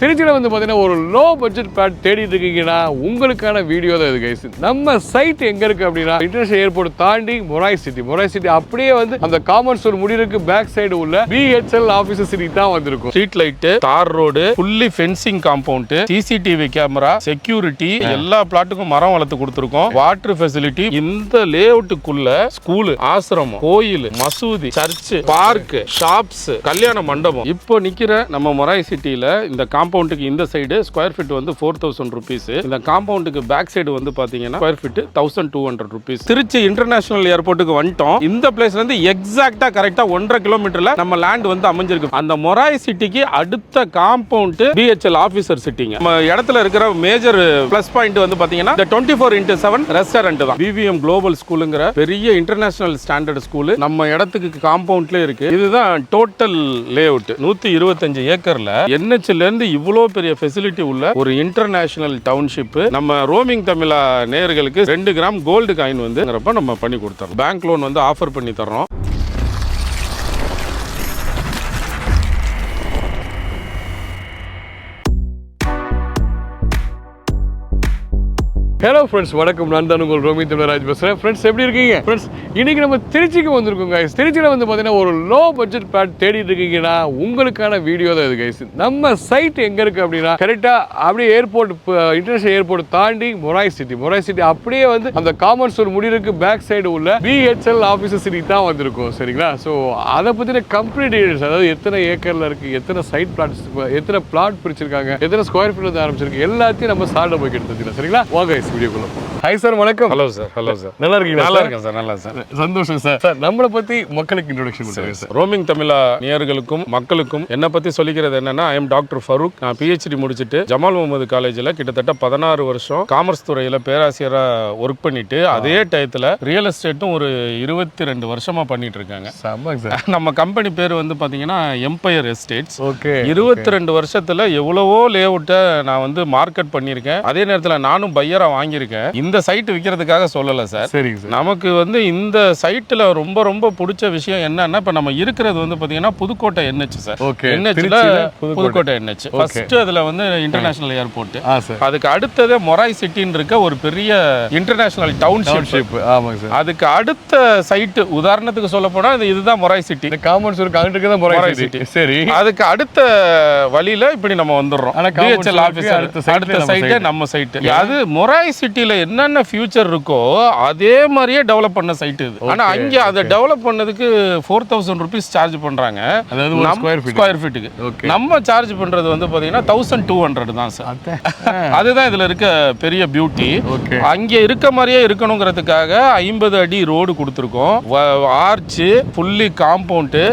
திருச்சியில் வந்து பார்த்தீங்கன்னா ஒரு லோ பட்ஜெட் பிளாட் தேடிட்டு இருக்கீங்கன்னா உங்களுக்கான வீடியோ தான் இது கைஸ் நம்ம சைட் எங்க இருக்கு அப்படின்னா இன்டர்நேஷனல் ஏர்போர்ட் தாண்டி மொராய் சிட்டி மொராய் சிட்டி அப்படியே வந்து அந்த காமன் ஸ்டோர் முடிவுக்கு பேக் சைடு உள்ள பிஹெச்எல் ஆஃபீஸர் சிட்டி தான் வந்திருக்கும். Street light tar road fully fencing compound CCTV camera security எல்லா பிளாட்டுக்கும் மரம் வளர்த்து கொடுத்துருக்கோம். வாட்டர் ஃபெசிலிட்டி இந்த லே அவுட்டுக்குள்ள ஸ்கூலு ஆசிரமம் கோயில் மசூதி சர்ச் பார்க் ஷாப்ஸ் கல்யாண மண்டபம். இப்போ நிக்கிற நம்ம மொராய் சிட்டில இந்த காம்பவுண்டுக்கு இந்த சைடு ஸ்கொயர் ஃபீட் வந்து ஃபோர் தௌசண்ட் ருபீஸ் இந்த காம்பவுண்டுக்கு பேக் சைடு வந்து பாத்தீங்கன்னா square feet thousand two hundred rupees Trichy international ஏர்போர்ட்டுக்கு வந்துட்டோம். இந்த பிளேஸ்ல இருந்து எக்ஸாக்டா கரெக்டா ஒன்றரை கிலோமீட்டர்ல நம்ம லேண்ட் வந்து அமைஞ்சிருக்கு. அந்த மொராய் சிட்டிக்கு அடுத்த காம்பவுண்ட் பிஹெச்எல் ஆபீசர் சிட்டிங்க நம்ம இடத்துல இருக்கிற மேஜர் பிளஸ் பாயிண்ட் வந்து பாத்தீங்கன்னா இந்த twenty four into seven restaurant தான் பிவிஎம் குளோபல் ஸ்கூலுங்கிற பெரிய இன்டர்நேஷனல் ஸ்டாண்டர்ட் ஸ்கூல் நம்ம இடத்துக்கு காம்பவுண்ட்ல இருக்கு. இதுதான் டோட்டல் லே அவுட் நூத்தி இருபத்தஞ்சு ஏக்கர்ல என்ஹெச்ல இருந்து இவ்வளோ பெரிய ஃபெசிலிட்டி உள்ள ஒரு இன்டர்நேஷனல் டவுன்ஷிப் நம்ம ரோமிங் தமிழா நேயர்களுக்கு ரெண்டு கிராம் கோல்டு காயின் வந்துங்கிறப்ப நம்ம பண்ணி கொடுத்துறோம் பேங்க் லோன் வந்து ஆஃபர் பண்ணி தர்றோம். ஹலோ ஃப்ரெண்ட்ஸ் வணக்கம். நான் தான் உங்கள் ரோமி தமிழராஜ் பேசுகிறேன் ஃப்ரெண்ட்ஸ் எப்படி இருக்கீங்க? ஃப்ரெண்ட்ஸ் இன்னைக்கு நம்ம திருச்சிக்கு வந்திருக்கோம் கைஸ் திருச்சியில் வந்து பார்த்தீங்கன்னா ஒரு லோ பட்ஜெட் பிளாட் தேடிட்டு இருக்கீங்கன்னா உங்களுக்கான வீடியோ தான் இது கைஸ் நம்ம சைட் எங்கே இருக்குது அப்படின்னா கரெக்டாக அப்படியே ஏர்போர்ட் இன்டர்நேஷனல் ஏர்போர்ட் தாண்டி மொராய் சிட்டி மொராய் சிட்டி அப்படியே வந்து அந்த காமன் ஸ்டோர் முடிவுக்கு பேக் சைடு உள்ள பிஹெச்எல் ஆஃபீஸர் சிட்டி தான் வந்திருக்கும் சரிங்களா? ஸோ அதை பற்றின கம்ப்ளீட் டீடைல்ஸ் அதாவது எத்தனை ஏக்கரில் இருக்குது எத்தனை சைட் பிளாட்ஸ் எத்தனை பிளாட் பிரிச்சிருக்காங்க எத்தனை ஸ்கொயர் ஃபீட் வந்து ஆரம்பிச்சிருக்கு எல்லாத்தையும் நம்ம சார்ட போய் எடுத்துக்கலாம் சரிங்களா? ஓகே வாங்க வீடியோக்குள்ள ஹாய் சார் வணக்கம். ஹலோ சார் ஹலோ சார் நல்லா இருக்கீங்களா நல்லா? இருக்கேன் சார் நல்லா சார் சந்தோஷம் சார் சார் நம்மளை பத்தி மக்களுக்கு இன்ட்ரோடக்ஷன் சார் ரோமிங் தமிழா நேயர்களுக்கும் மக்களுக்கும் என்னை பத்தி சொல்லிக்கிறது என்னன்னா ஐ எம் டாக்டர் ஃபரூக் நான் பிஹெச்டி முடிச்சுட்டு ஜமால் முகமது காலேஜில் கிட்டத்தட்ட பதினாறு வருஷம் காமர்ஸ் துறையில் பேராசிரியராக ஒர்க் பண்ணிட்டு அதே டயத்தில் ரியல் எஸ்டேட்டும் ஒரு இருபத்தி ரெண்டு வருஷமா பண்ணிட்டு இருக்காங்க. சார் நம்ம கம்பெனி பேர் வந்து பார்த்தீங்கன்னா எம்பையர் எஸ்டேட்ஸ் ஓகே. இருபத்தி ரெண்டு வருஷத்துல எவ்வளவோ லே அவுட்டை நான் வந்து மார்க்கெட் பண்ணியிருக்கேன். அதே நேரத்தில் நானும் பையராக வாங்கியிருக்கேன். இந்த சைட் விற்கிறதுக்காக சொல்லலை சார் சரிங்க சார் நமக்கு வந்து இந்த சைட்டில் ரொம்ப ரொம்ப பிடிச்ச விஷயம் என்னன்னா இப்போ நம்ம இருக்கிறது வந்து பார்த்தீங்கன்னா புதுக்கோட்டை என்ஹெச் சார் ஓகே. என்ஹெச்ல திருச்சியில புதுக்கோட்டை என்ஹெச் ஃபர்ஸ்ட் அதில் வந்து இன்டர்நேஷனல் ஏர்போர்ட் சார் அதுக்கு அடுத்தது மொராய் சிட்டின்னு இருக்க ஒரு பெரிய இன்டர்நேஷனல் டவுன்ஷிப் ஆமாங்க சார் அதுக்கு அடுத்த சைட்டு உதாரணத்துக்கு சொல்ல போனா இது இதுதான் மொராய் சிட்டி காமன் ஸ்டோர் கவுண்டருக்கு தான் மொராய் சிட்டி. சரி. அதுக்கு அடுத்த வழியில இப்படி நம்ம வந்துடுறோம். ஆனா common பிஹெச்எல் store ஆஃபீஸ் அடுத்த சைட்டே. நம்ம சைட்டு அது மொராய் சிட்டில என்னென்ன ஃபியூச்சர் இருக்கோ அதே மாதிரியே டெவலப் பண்ண சைட் இது. ஆனா அங்க அதை டெவலப் பண்ணதுக்கு ஃபோர் தௌசண்ட் ருபீஸ் சார்ஜ் பண்றாங்க. அதாவது ஒரு ஸ்கொயர் ஃபீட் ஸ்கொயர் ஃபீட்டுக்கு நம்ம சார்ஜ் பண்றது வந்து பாத்தீங்கன்னா தௌசண்ட் டூ ஹண்ட்ரட் தான் சார் அத்தை. அதுதான் இதுல இருக்க பெரிய பியூட்டி அங்க இருக்க மாதிரியே இருக்கணுங்கிறதுக்காக ஐம்பது அடி ரோடு கொடுத்துருக்கோம். ஆர்ச்சு ஃபுல்லி காம்பவுண்டு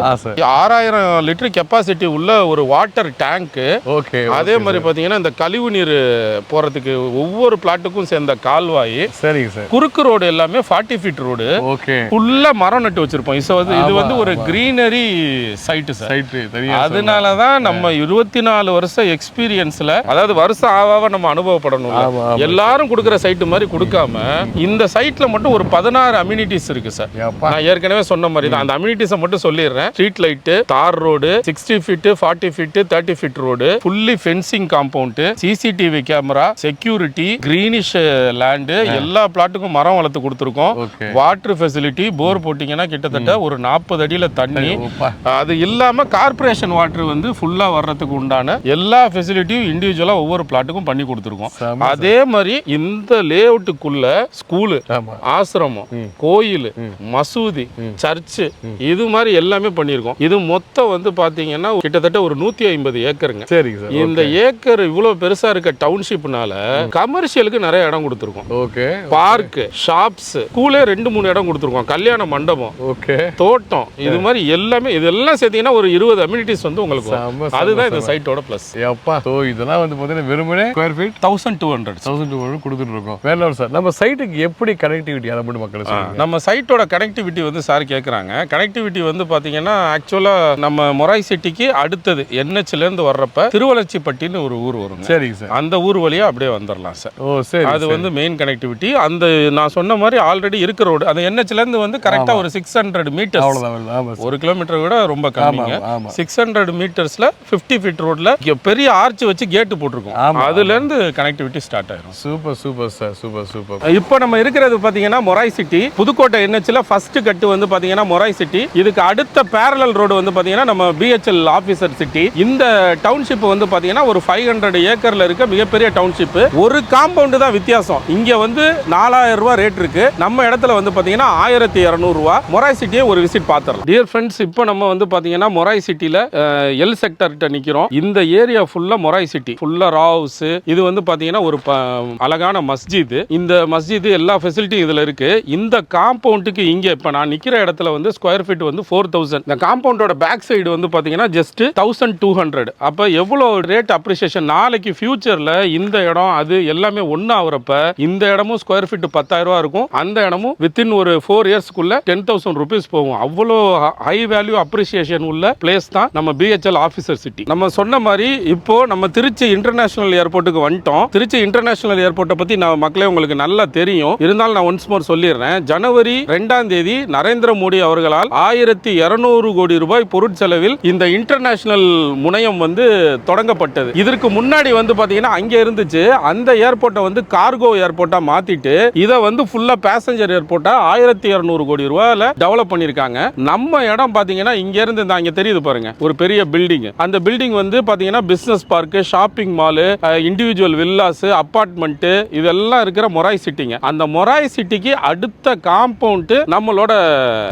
ஆறாயிரம் லிட்டர் கெப்பாசிட்டி உள்ள ஒரு வாட்டர் டேங்க்கு ஓகே அதே மாதிரி பார்த்தீங்கன்னா இந்த கழிவு நீர் போகிறதுக்கு ஒவ்வொரு பிளாட்டுக்கும் சேர்ந்த கால்வாய் சரிங்க சார். குறுக்கு ரோடு எல்லாமே ஃபார்ட்டி ஃபீட் ரோடு ஓகே. ஃபுல்லாக மரம் நட்டு வச்சிருப்போம். இப்போ வந்து இது வந்து ஒரு கிரீனரி சைட்டு சார். சைட்டு அதனால தான் நம்ம இருபத்தி நாலு வருஷம் எக்ஸ்பீரியன்ஸ்ல அதாவது வருஷம் ஆவாவ நம்ம அனுபவப்படணும். எல்லாரும் கொடுக்குற சைட்டு மாதிரி கொடுக்காம இந்த சைட்ல மட்டும் ஒரு பதினாறு அம்யூனிட்டிஸ் இருக்கு சார். நான் ஏற்கனவே சொன்ன மாதிரி தான். அந்த அம்யூனிட்டிஸை மட்டும் சொல்லிடுறேன். Street light tar road sixty feet forty feet thirty feet road fully fencing compound CCTV camera security greenish land எல்லா பிளாட்டுக்கும் மரம் வளர்த்து கொடுத்துருக்கோம். வாட்டர் ஃபெசிலிட்டி போர் போட்டிங்கன்னா கிட்டத்தட்ட ஒரு நாற்பது அடியில் தண்ணி. அது இல்லாம கார்ப்பரேஷன் வாட்டர் வந்து ஃபுல்லா வர்றதுக்கு உண்டான எல்லா ஃபெசிலிட்டியும் இண்டிவிஜுவலா ஒவ்வொரு பிளாட்டுக்கும் பண்ணி கொடுத்துருக்கோம். அதே மாதிரி இந்த லே அவுட்டுக்குள்ள ஸ்கூலு ஆசிரமம். கோயில். மசூதி. சர்ச்சு இது மாதிரி எல்லாமே பண்ணியிருக்கோம். இது மொத்தம் வந்து பாத்தீங்கன்னா கிட்டத்தட்ட ஒரு நூத்தி ஐம்பது ஏக்கருங்க. சரிங்க சார். இந்த ஏக்கர் இவ்வளவு பெருசா இருக்க டவுன்ஷிப்னால கமர்ஷியலுக்கு நிறைய இடம் கொடுத்துருக்கோம். ஓகே. பார்க் ஷாப்ஸ் ஸ்கூலே ரெண்டு மூணு இடம் கொடுத்துருக்கோம். கல்யாண மண்டபம் ஓகே. தோட்டம் இது மாதிரி எல்லாமே இதெல்லாம் சேர்த்தீங்கன்னா ஒரு இருபது அம்யூனிட்டிஸ் வந்து உங்களுக்கு வரும். அதுதான் இந்த. சைட்டோட ப்ளஸ் அப்பா ஸோ இதெல்லாம் வந்து பார்த்தீங்கன்னா வெறுமனே square feet thousand two hundred thousand two கொடுத்துட்டு இருக்கோம். வேற சார் நம்ம சைட்டுக்கு எப்படி கனெக்டிவிட்டி அதை மட்டும் மக்கள் நம்ம சைட்டோட கனெக்டிவிட்டி வந்து சார் கேட்குறாங்க கனெக்டிவிட்டி வந்து பார்த்தீங்கன்னா ஆக்சுவலாக நம்ம மொராய் சிட்டிக்கு அடுத்தது என்ஹெச்லேருந்து வர்றப்ப திருவளர்ச்சிப்பட்டின்னு ஒரு ஊர் வருங்க. சரிங்க சார் அந்த ஊர் வழியாக அப்படியே வந்துடலாம் சார் ஓ சரி அது வந்து மெயின் கனெக்டிவிட்டி அந்த நான் சொன்ன மாதிரி ஆல்ரெடி இருக்க ரோடு அந்த இருந்து வந்து கரெக்டாக ஒரு சிக்ஸ் ஹண்ட்ரட் மீட்டர்ஸ் ஒரு கிலோமீட்டர் விட ரொம்ப கம்மிங்க. சிக்ஸ் ஹண்ட்ரட் மீட்டர்ஸ்ல ஃபிஃப்டி ஃபீட் ரோட்ல பெரிய ஆர்ச் வச்சு கேட்டு போட்டிருக்கோம். ஆமா. அதுல இருந்து கனெக்டிவிட்டி ஸ்டார்ட் ஆயிரும். Super super sir super super. இப்போ நம்ம இருக்கிறது பாத்தீங்கன்னா மொராய் சிட்டி புதுக்கோட்டை என்ஹெச்ல ஃபர்ஸ்ட் கட்டு வந்து பாத்தீங்கன்னா மொராய் சிட்டி இதுக்கு அடுத்த பேரலல் ரோடு வந்து பாத்தீங்கன்னா நம்ம பிஹெச்எல் ஆபீசர் சிட்டி இந்த டவுன்ஷிப் வந்து பாத்தீங்கன்னா ஒரு ஃபைவ் ஹண்ட்ரட் ஏக்கர்ல இருக்க மிகப்பெரிய டவுன்ஷிப் ஒரு காம்பவுண்டு தான் வித்தியாசம். இங்கே வந்து நாலாயிரம் ரூபாய் ரேட் இருக்கு. நம்ம இடத்துல வந்து பார்த்தீங்கன்னா ஆயிரத்தி இரநூறுவா மொராய் சிட்டியை ஒரு விசிட் பார்த்துடலாம் டியர் ஃப்ரெண்ட்ஸ் இப்போ நம்ம வந்து பார்த்தீங்கன்னா மொராய் சிட்டியில் எல் செக்டர்கிட்ட நிற்கிறோம் இந்த ஏரியா ஃபுல்லாக மொராய் சிட்டி ஃபுல்லாக ரா ஹவுஸ் இது வந்து பார்த்தீங்கன்னா ஒரு ப- அழகான மஸ்ஜித் இந்த மஸ்ஜித் எல்லா ஃபெசிலிட்டியும் இதில் இருக்கு. இந்த காம்பவுண்டுக்கு இங்கே இப்போ நான் நிற்கிற இடத்துல வந்து ஸ்கொயர் ஃபீட் வந்து ஃபோர் தௌசண்ட் இந்த காம்பவுண்டோட பேக் சைடு வந்து பார்த்தீங்கன்னா ஜஸ்ட் தௌசண்ட் டூ ஹண்ட்ரட் அப்போ எவ்வளோ ரேட் அப்ரிசியேஷன் நாளைக்கு ஃபியூச்சரில் இந்த இடம் அது எல்லாமே ஒன்றா ஆகுறப்ப இந்த இடமும் ஸ்கொயர் ஃபீட் பத்தாயிரம் ரூபா இருக்கும். அந்த இடமும் வித்தின் ஒரு ஃபோர் இயர்ஸ்க்குள்ள டென் தௌசண்ட் ருபீஸ் போகும். அவ்வளோ ஹை வேல்யூ அப்ரிசியேஷன் உள்ள பிளேஸ் தான் நம்ம பிஹெச்எல் ஆஃபீஸர் சிட்டி நம்ம சொன்ன மாதிரி இப்போ நம்ம திருச்சி இன்டர்நேஷனல் ஏர்போர்ட்டுக்கு வந்துட்டோம். திருச்சி இன்டர்நேஷனல் ஏர்போர்ட்டை பத்தி நான் மக்களே உங்களுக்கு நல்லா தெரியும். இருந்தாலும் நான் ஒன்ஸ் மோர் சொல்லிடுறேன். ஜனவரி ரெண்டாம் தேதி நரேந்திர மோடி அவர்களால் ஆயிரத்தி இருநூறு கோடி ரூபாய் பொருட்செலவில் இந்த இன்டர்நேஷனல் முனையம் வந்து தொடங்கப்பட்டது. இதற்கு முன்னாடி வந்து பாத்தீங்கன்னா அங்கே இருந்துச்சு. அந்த ஏர்போர்ட்டை வந்து கார்கோ ஏர்போர்ட்டா மாத்திட்டு இதை வந்து ஃபுல்லா பேசஞ்சர் ஏர்போர்ட்டா ஆயிரத்தி இருநூறு கோடி ரூபாயில டெவலப் பண்ணிருக்காங்க. நம்ம இடம் பாத்தீங்கன்னா இங்க இருந்து இந்த அங்க தெரியுது பாருங்க ஒரு பெரிய பில்டிங் அந்த பில்டிங் வந்து பாத்தீங்கன்னா business park shopping mall individual villas apartment இதெல்லாம் இருக்கிற மொராய் சிட்டிங்க அந்த மொராய் சிட்டிக்கு அடுத்த காம்பவுண்ட் நம்மளோட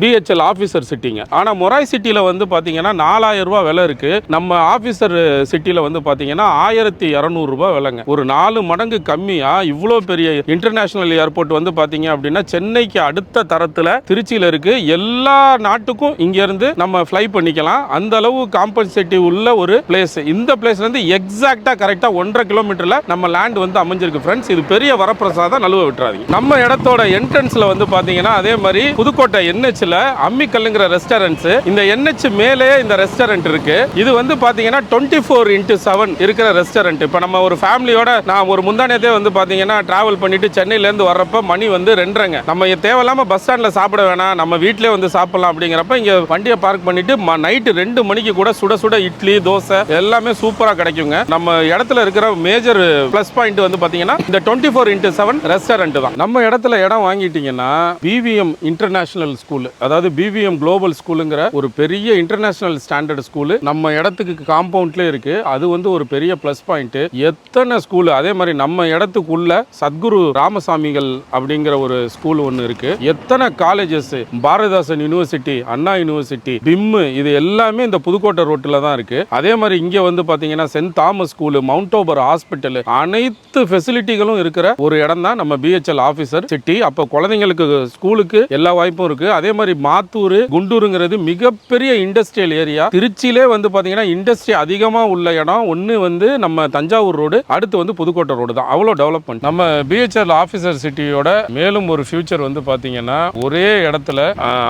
பிஹெச்எல் ஆபீசர் சிட்டிங்க ஆனா மொராய் சிட்டியில் வந்து பாத்தீங்கன்னா நாலாயிரம் ரூபாய் விலை இருக்கு. நம்ம ஆபீசர் சிட்டியில் வந்து பாத்தீங்கன்னா ஆயிரத்தி இரநூறுபா ரூபாய் விலைங்க. ஒரு நாலு மடங்கு கம்மியா இவ்வளோ பெரிய இன்டர்நேஷனல் ஏர்போர்ட் வந்து பார்த்தீங்க அப்படின்னா சென்னைக்கு அடுத்த தரத்தில் திருச்சியில் இருக்கு. எல்லா நாட்டுக்கும் இங்கேருந்து நம்ம ஃப்ளை பண்ணிக்கலாம். அந்த அளவு காம்பன்சேட்டிவ் உள்ள ஒரு பிளேஸ் இந்த பிளேஸ்லேருந்து எக்ஸாக்டாக கரெக்டாக ஒன்றரை கிலோமீட்டரில் நம்ம லேண்ட் வந்து அமைஞ்சிருக்கு. ஃப்ரெண்ட்ஸ் இது பெரிய வரப்பிரசாதம். நழுவ விட்டுறாதீங்க. நம்ம இடத்தோட என்ட்ரன்ஸில் வந்து பார்த்தீங்கன்னா அதே மாதிரி புதுக்கோட்டை என்ஹெச்சில் அம்மிக்கல்லுங்கிற ரெஸ்டாரண்ட்ஸ் இந்த என்ஹெச் மேலே இந்த ரெஸ்டாரண்ட் இருக்கு. இது வந்து பார்த்தீங்கன்னா டுவெண்ட்டி ஃபோர் இன்ட்டு செவன் இருக்கிற ரெஸ்டாரண்ட் இப்போ நம்ம ஒரு ஃபேமிலியோட நான் ஒரு முந்தானத்தே வந்து பார்த்தீங்கன்னா ட்ராவல் பண்ணிட்டு சென்னையிலேருந்து வர்றப்ப மணி வந்து ரெண்டரைங்க. நம்ம தேவையில்லாமல் பஸ் ஸ்டாண்டில் சாப்பிட வேணாம். நம்ம வீட்டிலே வந்து சாப்பிடலாம் அப்படிங்கிறப்ப இங்கே வண்டியை பார்க் பண்ணிட்டு நைட்டு ரெண்டு மணிக்கு கூட சுட சுட இட்லி தோசை எல்லாமே சூப்பராக கிடைக்குங்க. நம்ம இடத்துல இருக்கிற மேஜர் ப்ளஸ் பாயிண்ட் வந்து பார்த்தீங்கன்னா இந்த twenty four into seven restaurant தான். நம்ம இடத்துல இடம் வாங்கிட்டீங்கன்னா B V M international school அதாவது பிவிஎம் குளோபல் ஸ்கூலுங்கிற ஒரு பெரிய இன்டர்நேஷனல் ஸ்டாண்டர்ட் ஸ்கூல் நம்ம இடத்துக்கு காம்பவுண்ட்லேயே இருக்கு. அது வந்து ஒரு பெரிய ப்ளஸ் பாயிண்ட் எத்தனை ஸ்கூல் அதே மாதிரி நம்ம இடத்துக்குள்ள சத்குரு ராமசாமிகள் அப்படிங்கிற ஒரு ஸ்கூல் ஒன்று இருக்கு. எத்தனை colleges Bharathidasan university Anna university பிம்மு இது எல்லாமே இந்த புதுக்கோட்டை ரோட்டில் தான் இருக்கு. அதே மாதிரி இங்க வந்து பாத்தீங்கன்னா சென்ட் தாமஸ் ஸ்கூல் மவுண்ட் ஓபர் ஹாஸ்பிட்டல் அனைத்து ஃபெசிலிட்டிகளும் இருக்கிற ஒரு இடம் தான் நம்ம பிஹெச்எல் ஆஃபீஸர் சிட்டி அப்போ குழந்தைங்களுக்கு ஸ்கூலுக்கு எல்லா வாய்ப்பும் இருக்கு. அதே மாதிரி மாத்தூர் குண்டூருங்கிறது மிகப்பெரிய இண்டஸ்ட்ரியல் ஏரியா திருச்சியிலே வந்து பாத்தீங்கன்னா இண்டஸ்ட்ரி அதிகமாக உள்ள இடம். ஒன்று வந்து நம்ம தஞ்சாவூர் ரோடு அடுத்து வந்து புதுக்கோட்டை ரோடு தான். அவ்வளோ டெவலப்மெண்ட் நம்ம பிஹெச்எல் ஆஃபீஸர் சிட்டியோட மேலும் ஒரு ஃபியூச்சர் வந்து பார்த்தீங்கன்னா ஒரே இடத்துல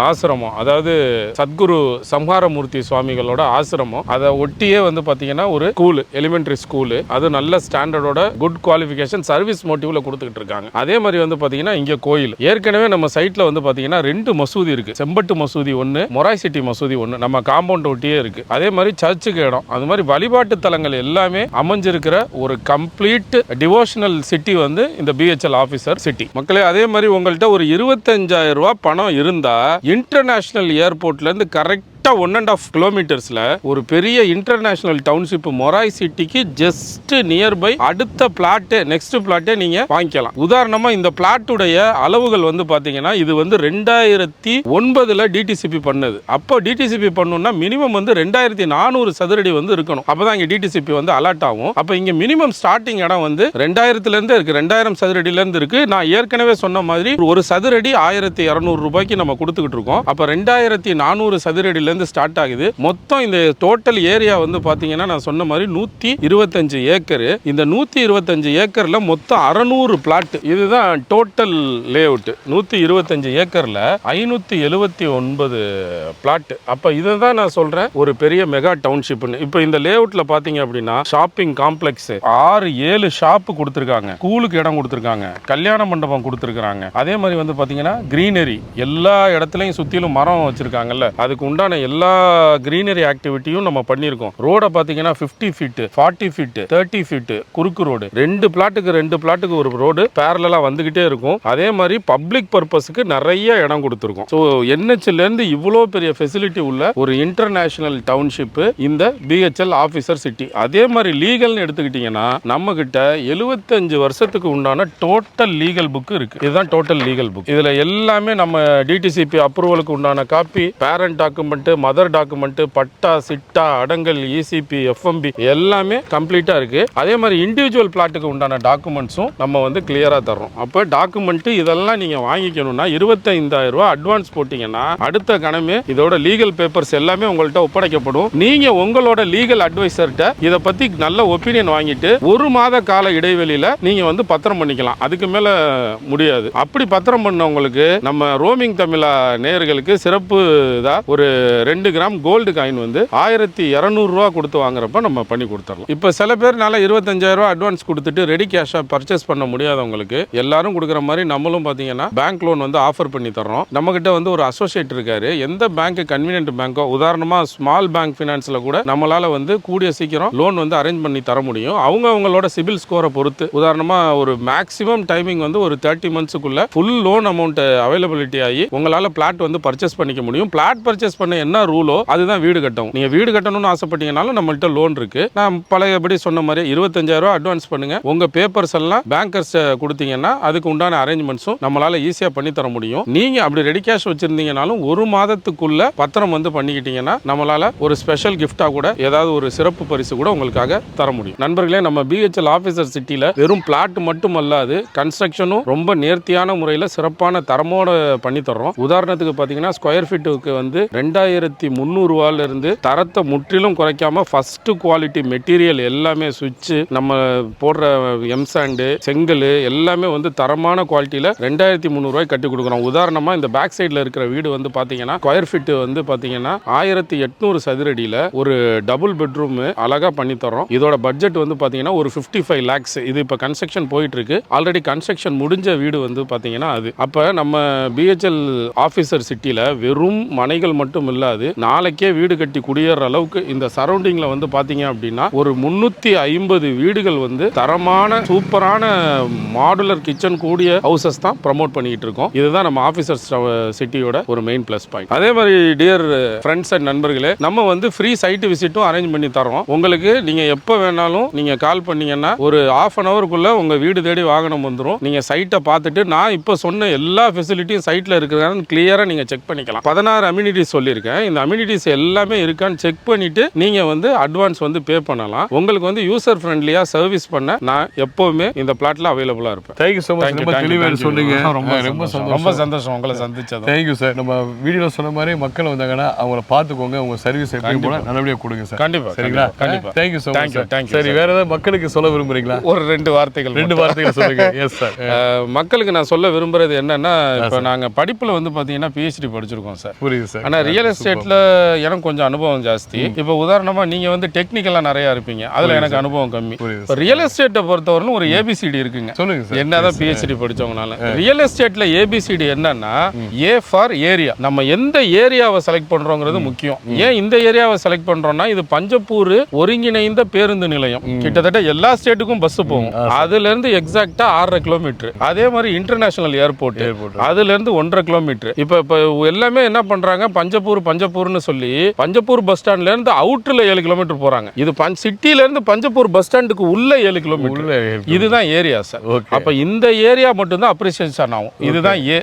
ஆசிரமம். அதாவது சத்குரு சம்ஹாரமூர்த்தி சுவாமிகளோட ஆசிரமம். அதை ஒட்டியே வந்து பார்த்தீங்கன்னா ஒரு ஸ்கூல் எலிமெண்ட்ரி ஸ்கூல் அது நல்ல ஸ்டாண்டர்டோட குட் குவாலிஃபிகேஷன் சர்வீஸ் மோட்டிவ்ல கொடுத்துக்கிட்டு இருக்காங்க. அதே மாதிரி வந்து பார்த்தீங்கன்னா இங்கே கோயில். ஏற்கனவே நம்ம சைட்ல வந்து பார்த்தீங்கன்னா ரெண்டு மசூதி இருக்கு. செம்பட்டு மசூதி ஒன்று மொராய் சிட்டி மசூதி ஒன்று நம்ம காம்பவுண்ட் ஒட்டியே இருக்கு. அதே மாதிரி சர்ச்சுக்கு இடம். அது மாதிரி வழிபாட்டு தலங்கள் எல்லாமே அமைஞ்சிருக்கிற ஒரு கம்ப்ளீட் டிவோஷனல் சிட்டி வந்து இந்த பிஹெச்எல் ஆஃபீஸர் சிட்டி மக்களே அதே மாதிரி உங்கள்கிட்ட ஒரு இருபத்தஞ்சாயிரம் ரூபாய் பணம் இருந்தா இன்டர்நேஷனல் ஏர்போர்ட்ல இருந்து கரெக்ட் கரெக்டாக ஒன் அண்ட் ஆஃப் கிலோமீட்டர்ஸில் ஒரு பெரிய இன்டர்நேஷனல் டவுன்ஷிப் மொராய் சிட்டிக்கு ஜஸ்ட் நியர்பை அடுத்த பிளாட்டு நெக்ஸ்ட் பிளாட்டே நீங்கள் வாங்கிக்கலாம். உதாரணமாக இந்த பிளாட்டுடைய அளவுகள் வந்து பார்த்தீங்கன்னா இது வந்து ரெண்டாயிரத்தி ஒன்பதில் டிடிசிபி பண்ணது. அப்போ டிடிசிபி பண்ணணும்னா மினிமம் வந்து ரெண்டாயிரத்தி நானூறு சதுரடி வந்து இருக்கணும். அப்போ தான் இங்கே டிடிசிபி வந்து அலர்ட் ஆகும். அப்போ இங்கே மினிமம் ஸ்டார்டிங் இடம் வந்து ரெண்டாயிரத்துலேருந்து இருக்குது ரெண்டாயிரம் சதுரடியிலேருந்து இருக்குது நான் ஏற்கனவே சொன்ன மாதிரி ஒரு சதுரடி ஆயிரத்தி இரநூறு ரூபாய்க்கு நம்ம கொடுத்துக்கிட்டு இருக்கோம். அப்போ ரெண்டாயிரத்தி நானூறு சதுரடியிலேருந்து இருந்து ஸ்டார்ட் ஆகுது. மொத்தம் இந்த டோட்டல் ஏரியா வந்து பார்த்தீங்கன்னா நான் சொன்ன மாதிரி நூற்றி இருபத்தஞ்சு ஏக்கர். இந்த நூற்றி இருபத்தஞ்சு ஏக்கரில் மொத்தம் அறநூறு பிளாட் இதுதான் டோட்டல் லே அவுட் நூற்றி இருபத்தஞ்சு ஏக்கரில் ஐநூற்றி எழுபத்தி ஒன்பது பிளாட் அப்போ இதை தான் நான் சொல்கிறேன் ஒரு பெரிய மெகா டவுன்ஷிப்னு இப்போ இந்த லே அவுட்டில் பார்த்தீங்க அப்படின்னா ஷாப்பிங் காம்ப்ளெக்ஸ் ஆறு ஏழு ஷாப்பு கொடுத்துருக்காங்க. ஸ்கூலுக்கு இடம் கொடுத்துருக்காங்க. கல்யாண மண்டபம் கொடுத்துருக்காங்க அதே மாதிரி வந்து பார்த்தீங்கன்னா கிரீனரி எல்லா இடத்துலையும் சுற்றிலும் மரம் வச்சுருக்காங்கல்ல. அதுக்கு உண்டான எல்லா கிரீனரி ஆக்டிவிட்டியும் நம்ம பண்ணியிருக்கோம். ரோட பார்த்தீங்கன்னா fifty feet forty feet thirty feet குறுக்கு ரோடு ரெண்டு பிளாட்டுக்கு ரெண்டு பிளாட்டுக்கு ஒரு ரோடு பேரலாக வந்துகிட்டே இருக்கும். அதே மாதிரி பப்ளிக் பர்பஸ்க்கு நிறைய இடம் கொடுத்துருக்கோம். ஸோ இருந்து இவ்வளோ பெரிய ஃபெசிலிட்டி உள்ள ஒரு இன்டர்நேஷனல் டவுன்ஷிப்பு இந்த B H L officer city அதே மாதிரி லீகல்னு எடுத்துக்கிட்டிங்கன்னா நம்ம கிட்ட எழுபத்தஞ்சு வருஷத்துக்கு உண்டான டோட்டல் லீகல் புக் இருக்கு. இதுதான் டோட்டல் லீகல் புக் இதில் எல்லாமே நம்ம டிடிசிபி அப்ரூவலுக்கு உண்டான copy parent document mother document பட்டா சிட்டா அடங்கல் இசிபி எஃப்எம்பி எல்லாமே கம்ப்ளீட்டாக இருக்குது அதே மாதிரி இண்டிவிஜுவல் பிளாட்டுக்கு உண்டான டாக்குமெண்ட்ஸும் நம்ம வந்து கிளியராக தர்றோம். அப்போ டாக்குமெண்ட்டு இதெல்லாம் நீங்கள் வாங்கிக்கணும்னா இருபத்தைந்தாயிரம் ரூபா அட்வான்ஸ் போட்டிங்கன்னா அடுத்த கணமே இதோட லீகல் பேப்பர்ஸ் எல்லாமே உங்கள்கிட்ட ஒப்படைக்கப்படும். நீங்கள் உங்களோட லீகல் அட்வைசர்கிட்ட இதை பற்றி நல்ல ஒப்பீனியன் வாங்கிட்டு ஒரு மாத கால இடைவெளியில் நீங்கள் வந்து பத்திரம் பண்ணிக்கலாம். அதுக்கு மேலே முடியாது. அப்படி பத்திரம் பண்ணவங்களுக்கு நம்ம ரோமிங் தமிழா நேயர்களுக்கு சிறப்பு தான் ஒரு ரெண்டு கிராம் கோல்டு காயின் வந்து ஆயிரத்தி இரநூறுவா கொடுத்து வாங்குறப்ப நம்ம பண்ணி கொடுத்துடலாம். இப்போ சில பேர்னால இருபத்தஞ்சாயிரம் ரூபா அட்வான்ஸ் கொடுத்துட்டு ரெடி கேஷாக பர்ச்சேஸ் பண்ண முடியாதவங்களுக்கு எல்லாரும் கொடுக்குற மாதிரி நம்மளும் பார்த்தீங்கன்னா பேங்க் லோன் வந்து ஆஃபர் பண்ணி தர்றோம். நம்மக்கிட்ட வந்து ஒரு அசோசியேட் இருக்காரு. எந்த பேங்க் கன்வீனியன்ட் பேங்கோ உதாரணமாக ஸ்மால் பேங்க் ஃபினான்ஸில் கூட நம்மளால வந்து கூடிய சீக்கிரம் லோன் வந்து அரேஞ்ச் பண்ணி தர முடியும். அவங்க அவங்களோட சிபில் ஸ்கோரை பொறுத்து. உதாரணமாக ஒரு மேக்ஸிமம் டைமிங் வந்து ஒரு தேர்ட்டி மந்த்ஸுக்குள்ள ஃபுல் லோன் அமௌண்ட் அவைலபிலிட்டி ஆகி உங்களால் பிளாட் வந்து பர்ச்சேஸ் பண்ணிக்க முடியும். பிளாட் பர்ச்சேஸ் பண்ண என்ன ரூலோ அதுதான் வீடு கட்டவும் நீங்கள் வீடு கட்டணும்னு ஆசைப்பட்டீங்கனாலும் நம்மள்கிட்ட லோன் இருக்கு. நான் பழையபடி சொன்ன மாதிரி இருபத்தஞ்சாயிரம் ரூபா அட்வான்ஸ் பண்ணுங்க. உங்க பேப்பர்ஸ் எல்லாம் பேங்கர்ஸ் கொடுத்தீங்கன்னா அதுக்கு உண்டான அரேஞ்ச்மெண்ட்ஸும் நம்மளால ஈஸியா பண்ணி தர முடியும். நீங்க அப்படி ரெடி கேஷ் வச்சிருந்தீங்கனாலும் ஒரு மாதத்துக்குள்ள பத்திரம் வந்து பண்ணிக்கிட்டீங்கன்னா நம்மளால ஒரு ஸ்பெஷல் கிஃப்டா கூட ஏதாவது ஒரு சிறப்பு பரிசு கூட உங்களுக்காக தர முடியும். நண்பர்களே நம்ம பிஹெச்எல் ஆஃபீஸர் சிட்டியில் வெறும் பிளாட் மட்டும் அல்லாது கன்ஸ்ட்ரக்ஷனும் ரொம்ப நேர்த்தியான முறையில் சிறப்பான தரமோட பண்ணி தர்றோம். உதாரணத்துக்கு பார்த்தீங்கன்னா ஸ்கொயர் ஃபீட்டுக்கு வந்து ரெண்டாயிரம் ரெண்டாயிரத்தி முந்நூறுவாலேருந்து தரத்தை முற்றிலும் குறைக்காமல் ஃபஸ்ட்டு குவாலிட்டி மெட்டீரியல் எல்லாமே சுவிட்சு நம்ம போடுற எம்சாண்டு செங்கல் எல்லாமே வந்து தரமான குவாலிட்டியில் ரெண்டாயிரத்தி முந்நூறுவாய் கட்டி கொடுக்குறோம். உதாரணமாக இந்த பேக் சைடில் இருக்கிற வீடு வந்து பார்த்தீங்கன்னா ஸ்கொயர் ஃபீட்டு வந்து பார்த்தீங்கன்னா ஆயிரத்தி எட்நூறு சதுரடியில் ஒரு டபுள் பெட்ரூம் அழகாக பண்ணி தரோம் இதோட பட்ஜெட் வந்து பார்த்தீங்கன்னா ஒரு ஃபிஃப்டி ஃபைவ் லேக்ஸ் இது இப்போ கன்ஸ்ட்ரக்ஷன் போயிட்டு இருக்கு ஆல்ரெடி கன்ஸ்ட்ரக்ஷன் முடிஞ்ச வீடு வந்து பார்த்தீங்கன்னா அது. அப்போ நம்ம பிஹெச்எல் ஆஃபீஸர் சிட்டியில் வெறும் மனைகள் மட்டும் இல்லை இல்லாது நாளைக்கே வீடு கட்டி குடியேற அளவுக்கு இந்த சரௌண்டிங்கில் வந்து பார்த்தீங்க அப்படின்னா ஒரு முந்நூற்றி ஐம்பது வீடுகள் வந்து தரமான சூப்பரான மாடுலர் கிச்சன் கூடிய ஹவுசஸ் தான் ப்ரமோட் பண்ணிட்டு இருக்கோம். இதுதான் நம்ம ஆஃபீஸர்ஸ் சிட்டியோட ஒரு மெயின் ப்ளஸ் பாயிண்ட் அதே மாதிரி டியர் ஃப்ரெண்ட்ஸ் அண்ட் நண்பர்களே நம்ம வந்து ஃப்ரீ சைட் விசிட்டும் அரேஞ்ச் பண்ணி தரோம் உங்களுக்கு நீங்கள் எப்போ வேணாலும் நீங்கள் கால் பண்ணீங்கன்னா ஒரு ஆஃப் அன் ஹவருக்குள்ளே உங்கள் வீடு தேடி வாகனம் வந்துடும் நீங்கள் சைட்டை பார்த்துட்டு நான் இப்போ சொன்ன எல்லா ஃபெசிலிட்டியும் சைட்டில் இருக்கிறதான்னு கிளியராக நீங்கள் செக் பண்ணிக்கலாம். பதினாறு அம்யூனிட்டிஸ் சொல்லியிருக்கேன். இந்த அம்யூனிட்டிஸ் எல்லாமே இருக்கான்னு செக் பண்ணிட்டு நீங்கள் வந்து அட்வான்ஸ் வந்து பே பண்ணலாம். உங்களுக்கு வந்து யூசர் ஃப்ரெண்ட்லியாக சர்வீஸ் பண்ண நான் எப்போவுமே இந்த பிளாட்ல அவைலபிளாக இருப்பேன். Thank you so much Thank you, ரொம்ப தெளிவாக. சொன்னீங்க. ரொம்ப ரொம்ப சந்தோஷம். ரொம்ப சந்தோஷம் உங்களை சந்திச்சது தேங்க்யூ சார் நம்ம வீடியோவில் சொன்ன மாதிரி மக்கள் வந்தாங்கன்னா அவங்கள பார்த்துக்கோங்க. உங்க சர்வீஸ் எப்படி போல நல்லபடியாக கொடுங்க சார் கண்டிப்பா சரிங்களா? கண்டிப்பா. தேங்க்யூ ஸோ மச் you, சரி. வேற ஏதாவது மக்களுக்கு சொல்ல விரும்புறீங்களா? ஒரு ரெண்டு வார்த்தைகள் ரெண்டு வார்த்தைகள் சொல்லுங்க. எஸ் சார் மக்களுக்கு நான் சொல்ல விரும்புறது என்னன்னா இப்போ நாங்க படிப்புல வந்து பாத்தீங்கன்னா பிஹெச்டி படிச்சிருக்கோம் சார் புரியுது சார் ஆனா ரியல் எஸ்டேட்ல எனக்கு கொஞ்சம் அனுபவம் ஜாஸ்தி. இப்போ உதாரணமா நீங்க வந்து டெக்னிக்கலா நிறைய இருப்பீங்க. அதுல எனக்கு அனுபவம் கம்மி. இப்போ ரியல் எஸ்டேட்டை பொறுத்தவரையிலும் ஒரு ஏபிசிடி இருக்குங்க. சொல்லுங்க என்னதான் பிஹெச்டி படிச்சவங்கனால. ரியல் எஸ்டேட்ல ஏபிசிடி என்னன்னா ஏ ஃபார் ஏரியா நம்ம எந்த ஏரியாவை செலக்ட் பண்றோங்கிறது முக்கியம். ஏன் இந்த ஏரியாவை செலக்ட் பண்றோம்னா இது பஞ்சப்பூர் ஒருங்கிணைந்த பேருந்து நிலையம். கிட்டத்தட்ட எல்லா ஸ்டேட்டுக்கும் பஸ் போகும். அதுல இருந்து எக்ஸாக்டா ஆறரை கிலோமீட்டர் அதே மாதிரி இன்டர்நேஷனல் ஏர்போர்ட் Airport. அதுல இருந்து ஒன்றரை கிலோமீட்டர் இப்ப இப்ப எல்லாமே என்ன பண்றாங்க? பஞ்சப்பூர் பஞ்சப்பூர்னு சொல்லி பஞ்சப்பூர் பஸ் ஸ்டாண்ட்ல இருந்து அவுட்டர்ல ஏழு கிலோமீட்டர் போறாங்க. இது பஞ்ச் சிட்டில இருந்து பஞ்சப்பூர் பஸ் ஸ்டாண்டுக்கு உள்ள ஏழு கிலோமீட்டர் இதுதான் ஏரியா சார் அப்ப இந்த ஏரியா மட்டும் தான் அப்ரிசியேஷன் ஆகும் இதுதான் ஏ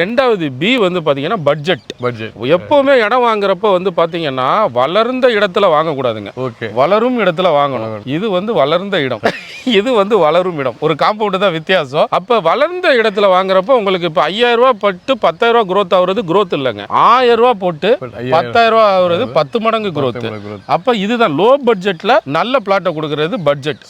ரெண்டாவது பி வந்து பாத்தீங்கன்னா பட்ஜெட் பட்ஜெட் எப்பவுமே இடம் வாங்குறப்ப வந்து பாத்தீங்கன்னா வளர்ந்த இடத்துல வாங்கக்கூடாதுங்க. வளரும் இடத்துல வாங்கணும். இது வந்து வளர்ந்த இடம். இது வந்து வளரும் இடம். ஒரு காம்பவுண்ட் தான் வித்தியாசம். அப்ப வளர்ந்த இடத்துல வாங்குறப்ப உங்களுக்கு இப்ப ஐயாயிரம் ரூபாய் பட்டு பத்தாயிரம் ரூபாய் growth ஆகுறது growth இல்லைங்க. ஆயிரம் ரூபாய் போட்டு பத்தாயிரம் ரூபாய் ஆகுறது பத்து மடங்கு growth. அப்ப இதுதான் லோ பட்ஜெட்ல நல்ல பிளாட்டை கொடுக்கறது பட்ஜெட்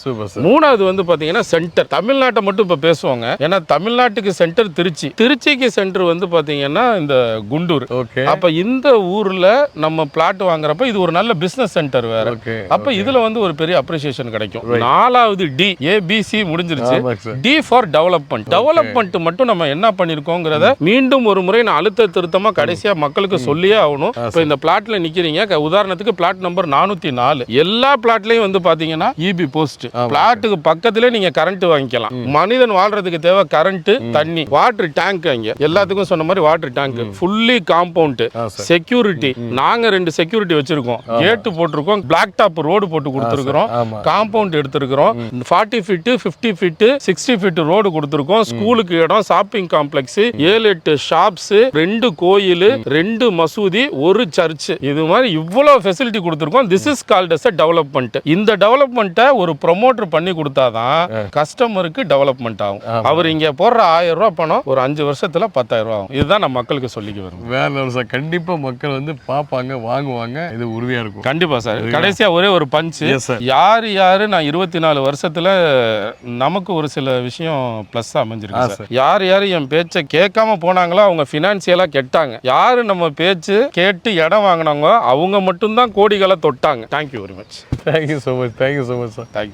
மூணாவது வந்து பாத்தீங்கன்னா சென்டர் தமிழ்நாட்டை மட்டும் இப்ப பேசுவாங்க. ஏன்னா தமிழ்நாட்டுக்கு சென்டர் திருச்சி. திருச்சிக்கு சென்டர் வந்து பாத்தீங்கன்னா இந்த குண்டூர். ஓகே அப்ப இந்த ஊர்ல நம்ம பிளாட் வாங்குறப்ப இது ஒரு நல்ல பிசினஸ் சென்டர் வேற. அப்ப இதுல வந்து ஒரு பெரிய அப்ரிசியேஷன் கிடைக்கும். நாலாவது டி ஏபிசி முடிஞ்சிருச்சு. டி ஃபார் டெவலப்மெண்ட் டெவலப்மெண்ட் மட்டும் நம்ம என்ன பண்ணிருக்கோங்கிறத மீண்டும் ஒரு முறை நான் அழுத்த திருத்தமா கடைசியா மக்களுக்கு சொல்லியே ஆகணும். இப்போ இந்த பிளாட்ல நிக்கிறீங்க. உதாரணத்துக்கு பிளாட் நம்பர் நானூத்தி நாலு. எல்லா பிளாட்லயும் வந்து பாத்தீங்கன்னா இபி போஸ்ட் பிளாட்டுக்கு பக்கத்துல நீங்க கரண்ட் வாங்கிக்கலாம். மனிதன் வாழ்றதுக்கு தேவை கரண்ட் தண்ணி வாட்டர் டேங்க் அங்க எல்லாத்துக்கும் சொன்ன மாதிரி water tank fully compound security நாங்க ரெண்டு செக்யூரிட்டி வச்சிருக்கோம். கேட்டு போட்டிருக்கோம். பிளாக் டாப் ரோடு போட்டு கொடுத்துருக்கோம் காம்பவுண்ட் எடுத்திருக்கிறோம். Forty feet fifty feet sixty feet road கொடுத்துருக்கோம். ஸ்கூலுக்கு இடம் ஷாப்பிங் காம்ப்ளெக்ஸ் ஏழு எட்டு ஷாப்ஸ் ரெண்டு கோயில் ரெண்டு மசூதி ஒரு சர்ச் இது மாதிரி இவ்வளவு ஃபெசிலிட்டி கொடுத்துருக்கோம். This is called as development இந்த டெவலப்மெண்ட்டை ஒரு ப்ரொமோட்டர் பண்ணி கொடுத்தாதான் கஸ்டமருக்கு டெவலப்மெண்ட் ஆகும். அவர் இங்க போடுற ஆயிரம் ரூபாய் பணம் ஒரு அஞ்சு வருஷத்துல பத்தாயிரம் ரூபாய் ஆகும். இதுதான் நான் மக்களுக்கு சொல்லிக்க வரும் வேற சார் கண்டிப்பா மக்கள் வந்து பார்ப்பாங்க வாங்குவாங்க. இது உறுதியா இருக்கும். கண்டிப்பா சார் கடைசியா ஒரே ஒரு பஞ்ச். யாரு யாரு நான் இருபத்தி நாலு வருஷத்துல நமக்கு ஒரு சில விஷயம் பிளஸ் அமைஞ்சிருக்கு சார் யார் யாரு என் பேச்சை கேட்காம போனாங்களோ அவங்க பினான்சியலா கெட்டாங்க. யாரு நம்ம பேச்சு கேட்டு இடம் வாங்கினாங்க அவங்க மட்டும்தான் கோடிகளை தொட்டாங்க. Thank you very much thank you so much thank you so much sir thank you